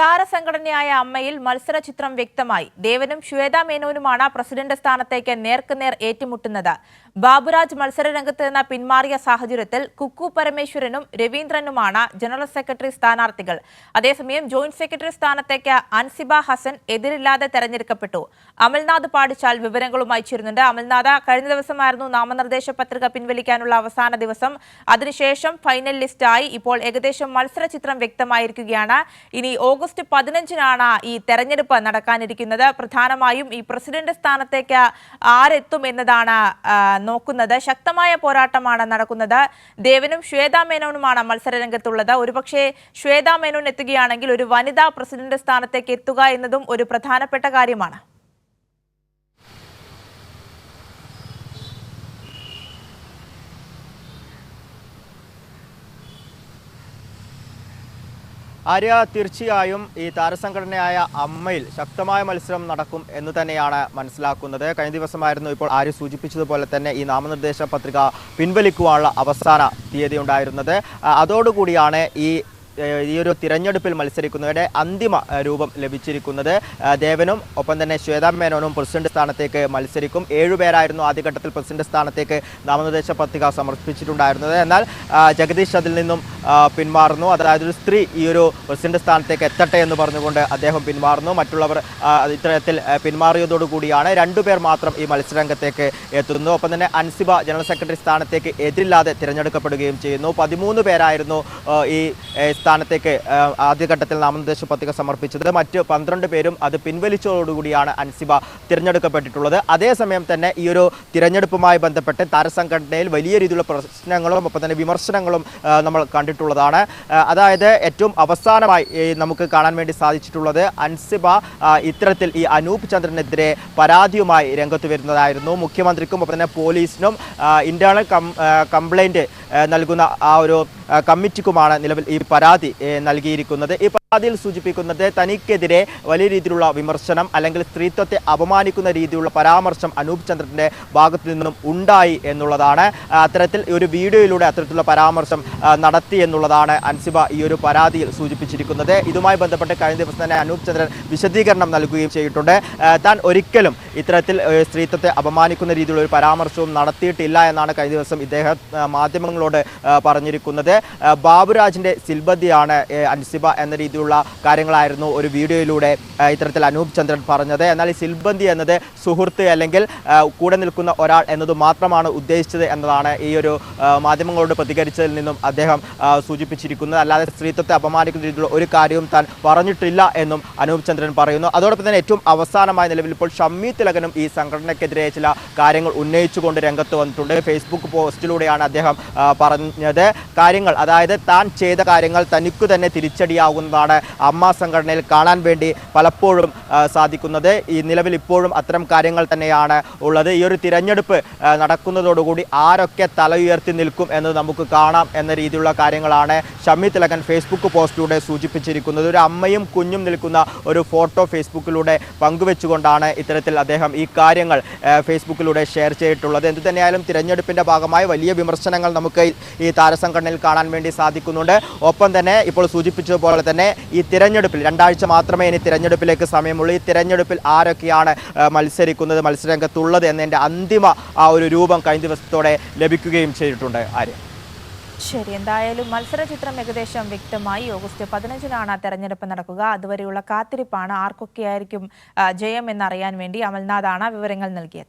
താരസംഘടനയായ അമ്മയിൽ മത്സര ചിത്രം വ്യക്തമായി. ദേവനും ശ്വേത മേനോനുമാണ് പ്രസിഡന്റ് സ്ഥാനത്തേക്ക് നേർക്കുനേർ ഏറ്റുമുട്ടുന്നത്. ബാബുരാജ് മത്സരരംഗത്ത് നിന്ന് പിന്മാറിയ സാഹചര്യത്തിൽ കുക്കു പരമേശ്വരനും രവീന്ദ്രനുമാണ് ജനറൽ സെക്രട്ടറി സ്ഥാനാർത്ഥികൾ. അതേസമയം ജോയിന്റ് സെക്രട്ടറി സ്ഥാനത്തേക്ക് അൻസിബ ഹസൻ എതിരില്ലാതെ തെരഞ്ഞെടുക്കപ്പെട്ടു. അമൽനാഥ് പാടിച്ചാൽ വിവരങ്ങളുമായി ചേരുന്നുണ്ട്. അമൽനാഥ് കഴിഞ്ഞ ദിവസമായിരുന്നു നാമനിർദ്ദേശ പത്രിക പിൻവലിക്കാനുള്ള അവസാന ദിവസം. അതിനുശേഷം ഫൈനൽ ലിസ്റ്റായി ഇപ്പോൾ ഏകദേശം മത്സര ചിത്രം വ്യക്തമായിരിക്കുകയാണ്. ഇനി ഓഗസ്റ്റ് പതിനഞ്ചിനാണ് ഈ തെരഞ്ഞെടുപ്പ് നടക്കാനിരിക്കുന്നത്. പ്രധാനമായും ഈ പ്രസിഡന്റ് സ്ഥാനത്തേക്ക് ആരെത്തും എന്നതാണ് നോക്കുന്നത്. ശക്തമായ പോരാട്ടമാണ് നടക്കുന്നത്. ദേവനും ശ്വേതാ മേനോനുമാണ് മത്സരരംഗത്തുള്ളത്. ഒരുപക്ഷെ ശ്വേതാ മേനോൻ എത്തുകയാണെങ്കിൽ ഒരു വനിതാ പ്രസിഡന്റ് സ്ഥാനത്തേക്ക് എത്തുക എന്നതും ഒരു പ്രധാനപ്പെട്ട കാര്യമാണ്. ആര്യ തീർച്ചയായും ഈ താരസംഘടനയായ അമ്മയിൽ ശക്തമായ മത്സരം നടക്കും എന്ന് തന്നെയാണ് മനസ്സിലാക്കുന്നത്. കഴിഞ്ഞ ദിവസമായിരുന്നു ഇപ്പോൾ ആര്യ സൂചിപ്പിച്ചതുപോലെ തന്നെ ഈ നാമനിർദ്ദേശ പത്രിക പിൻവലിക്കുവാനുള്ള അവസാന തീയതി ഉണ്ടായിരുന്നത് അതോടുകൂടിയാണ് ഈ ഈ ഒരു തിരഞ്ഞെടുപ്പിൽ മത്സരിക്കുന്നവരുടെ അന്തിമ രൂപം ലഭിച്ചിരിക്കുന്നത് ദേവനും ഒപ്പം തന്നെ ശ്വേതാ മേനോനും പ്രസിഡന്റ് സ്ഥാനത്തേക്ക് മത്സരിക്കും. ഏഴുപേരായിരുന്നു ആദ്യഘട്ടത്തിൽ പ്രസിഡന്റ് സ്ഥാനത്തേക്ക് നാമനിർദ്ദേശ പത്രിക സമർപ്പിച്ചിട്ടുണ്ടായിരുന്നത്. എന്നാൽ ജഗദീഷ് അതിൽ നിന്നും പിന്മാറുന്നു. അതായത് ഒരു സ്ത്രീ ഈ ഒരു പ്രസിഡന്റ് സ്ഥാനത്തേക്ക് എത്തട്ടെ എന്ന് പറഞ്ഞുകൊണ്ട് അദ്ദേഹം പിന്മാറുന്നു. മറ്റുള്ളവർ ഇത്തരത്തിൽ പിന്മാറിയതോടുകൂടിയാണ് രണ്ടുപേർ മാത്രം ഈ മത്സരരംഗത്തേക്ക് എത്തുന്നു. ഒപ്പം തന്നെ അൻസിബ ജനറൽ സെക്രട്ടറി സ്ഥാനത്തേക്ക് എതിരില്ലാതെ തിരഞ്ഞെടുക്കപ്പെടുകയും ചെയ്യുന്നു. പതിമൂന്ന് പേരായിരുന്നു ഈ സ്ഥാനത്തേക്ക് ആദ്യഘട്ടത്തിൽ നാമനിർദ്ദേശ പത്രിക സമർപ്പിച്ചത്. മറ്റ് പന്ത്രണ്ട് പേരും അത് പിൻവലിച്ചതോടുകൂടിയാണ് അൻസിബ തിരഞ്ഞെടുക്കപ്പെട്ടിട്ടുള്ളത്. അതേസമയം തന്നെ ഈ ഒരു തിരഞ്ഞെടുപ്പുമായി ബന്ധപ്പെട്ട് താരസംഘടനയിൽ വലിയ രീതിയിലുള്ള പ്രശ്നങ്ങളും ഒപ്പം തന്നെ വിമർശനങ്ങളും നമ്മൾ കണ്ടിട്ടുള്ളതാണ്. അതായത് ഏറ്റവും അവസാനമായി നമുക്ക് കാണാൻ വേണ്ടി സാധിച്ചിട്ടുള്ളത് അൻസിബ ഇത്തരത്തിൽ ഈ അനൂപ് ചന്ദ്രനെതിരെ പരാതിയുമായി രംഗത്ത് വരുന്നതായിരുന്നു. മുഖ്യമന്ത്രിക്കും ഒപ്പം തന്നെ പോലീസിനും ഇന്റേണൽ കംപ്ലൈന്റ് നൽകുന്ന ആ ഒരു കമ്മിറ്റിക്കുമാണ് നിലവിൽ ഈ പരാതി ഏ, നൽകിയിരിക്കുന്നത്. പരാതിയിൽ സൂചിപ്പിക്കുന്നത് തനിക്കെതിരെ വലിയ രീതിയിലുള്ള വിമർശനം അല്ലെങ്കിൽ സ്ത്രീത്വത്തെ അപമാനിക്കുന്ന രീതിയിലുള്ള പരാമർശം അനൂപ് ചന്ദ്രന്റെ ഭാഗത്തു നിന്നും ഉണ്ടായി എന്നുള്ളതാണ്. അത്തരത്തിൽ ഒരു വീഡിയോയിലൂടെ അത്തരത്തിലുള്ള പരാമർശം നടത്തി എന്നുള്ളതാണ് അൻസിബ ഈ ഒരു പരാതിയിൽ സൂചിപ്പിച്ചിരിക്കുന്നത്. ഇതുമായി ബന്ധപ്പെട്ട് കഴിഞ്ഞ ദിവസം തന്നെ അനൂപ് ചന്ദ്രൻ വിശദീകരണം നൽകുകയും ചെയ്തിട്ടുണ്ട്. താൻ ഒരിക്കലും ഇത്തരത്തിൽ സ്ത്രീത്വത്തെ അപമാനിക്കുന്ന രീതിയിലുള്ള ഒരു പരാമർശവും നടത്തിയിട്ടില്ല എന്നാണ് കഴിഞ്ഞ ദിവസം ഇദ്ദേഹം മാധ്യമങ്ങളോട് പറഞ്ഞിരിക്കുന്നത്. ബാബുരാജിന്റെ സിൽബദിയാണ് അൻസിബ എന്ന രീതിയിലുള്ള കാര്യങ്ങളായിരുന്നു ഒരു വീഡിയോയിലൂടെ ഇത്തരത്തിൽ അനൂപ് ചന്ദ്രൻ പറഞ്ഞത്. എന്നാൽ ഈ സിൽബന്തി എന്നത് സുഹൃത്ത് അല്ലെങ്കിൽ കൂടെ നിൽക്കുന്ന ഒരാൾ എന്നത് മാത്രമാണ് ഉദ്ദേശിച്ചത് എന്നതാണ് ഈ ഒരു മാധ്യമങ്ങളോട് പ്രതികരിച്ചതിൽ നിന്നും അദ്ദേഹം സൂചിപ്പിച്ചിരിക്കുന്നത്. അല്ലാതെ സ്ത്രീത്വത്തെ അപമാനിക്കുന്ന രീതിയിലുള്ള ഒരു കാര്യവും താൻ പറഞ്ഞിട്ടില്ല എന്നും അനൂപ് ചന്ദ്രൻ പറയുന്നു. അതോടൊപ്പം തന്നെ ഏറ്റവും അവസാനമായ നിലവിൽ ഇപ്പോൾ ഷമ്മി തിലകനും ഈ സംഘടനയ്ക്കെതിരെ ചില കാര്യങ്ങൾ ഉന്നയിച്ചുകൊണ്ട് രംഗത്ത് വന്നിട്ടുണ്ട്. ഫേസ്ബുക്ക് പോസ്റ്റിലൂടെയാണ് അദ്ദേഹം പറഞ്ഞത്. കാര്യങ്ങൾ അതായത് താൻ ചെയ്ത കാര്യങ്ങൾ തനിക്കു തന്നെ തിരിച്ചടിയാകുന്നതാണ് അമ്മ സംഘടനയിൽ കാണാൻ വേണ്ടി പലപ്പോഴും സാധിക്കുന്നത്. ഈ നിലവിൽ ഇപ്പോഴും അത്തരം കാര്യങ്ങൾ തന്നെയാണ് ഉള്ളത്. ഈ ഒരു തിരഞ്ഞെടുപ്പ് നടക്കുന്നതോടുകൂടി ആരൊക്കെ തല ഉയർത്തി നിൽക്കും എന്ന് നമുക്ക് കാണാം എന്ന രീതിയിലുള്ള കാര്യങ്ങളാണ് ഷമ്മി തിലകൻ ഫേസ്ബുക്ക് പോസ്റ്റിലൂടെ സൂചിപ്പിച്ചിരിക്കുന്നത്. ഒരു അമ്മയും കുഞ്ഞും നിൽക്കുന്ന ഒരു ഫോട്ടോ ഫേസ്ബുക്കിലൂടെ പങ്കുവെച്ചുകൊണ്ടാണ് ഇത്തരത്തിൽ അദ്ദേഹം ഈ കാര്യങ്ങൾ ഫേസ്ബുക്കിലൂടെ ഷെയർ ചെയ്തിട്ടുള്ളത്. എന്തു തന്നെയായാലും തിരഞ്ഞെടുപ്പിന്റെ ഭാഗമായി വലിയ വിമർശനങ്ങൾ നമുക്ക് ഈ താരസംഘടനയിൽ കാണാൻ വേണ്ടി സാധിക്കുന്നുണ്ട്. ഒപ്പം തന്നെ ഇപ്പോൾ സൂചിപ്പിച്ചതുപോലെ തന്നെ ഈ തിരഞ്ഞെടുപ്പിൽ രണ്ടാഴ്ച മാത്രമേ ഇനി തിരഞ്ഞെടുപ്പിലേക്ക് സമയമുള്ളൂ. ഈ തിരഞ്ഞെടുപ്പിൽ ആരൊക്കെയാണ് മത്സരിക്കുന്നത് മത്സരരംഗത്തുള്ളത് എന്നതിന്റെ അന്തിമ ആ ഒരു രൂപം കഴിഞ്ഞ ദിവസത്തോടെ ലഭിക്കുകയും ചെയ്തിട്ടുണ്ട്. ആര്യ? ശരി എന്തായാലും മത്സര ചിത്രം ഏകദേശം വ്യക്തമായി. ഓഗസ്റ്റ് പതിനഞ്ചിനാണ് തെരഞ്ഞെടുപ്പ് നടക്കുക. അതുവരെയുള്ള കാത്തിരിപ്പാണ് ആർക്കൊക്കെയായിരിക്കും ജയം എന്നറിയാൻ വേണ്ടി അമൽനാഥാണ് വിവരങ്ങൾ നൽകിയത്.